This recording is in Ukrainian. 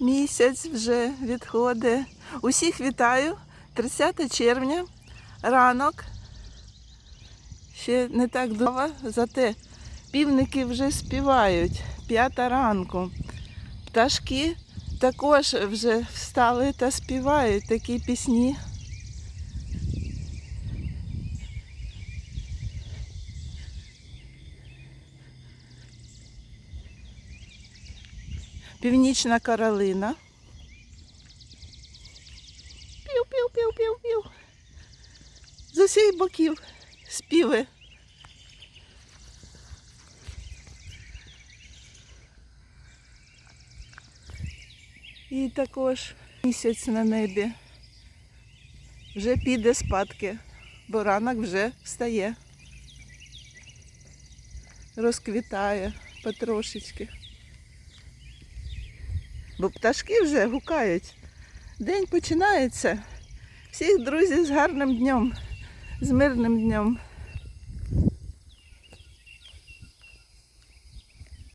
Місяць вже відходить. Усіх вітаю. 30 червня, ранок. Ще не так довго, зате півники вже співають. П'ята ранку. Пташки також вже встали та співають такі пісні. Північна Каролина. Пів-пів-пів-пів-пів. З усіх боків співи. І також місяць на небі. Вже піде спадки, бо ранок вже встає. Розквітає потрошечки. Бо пташки вже гукають. День починається. Всіх друзів з гарним днем, з мирним днем.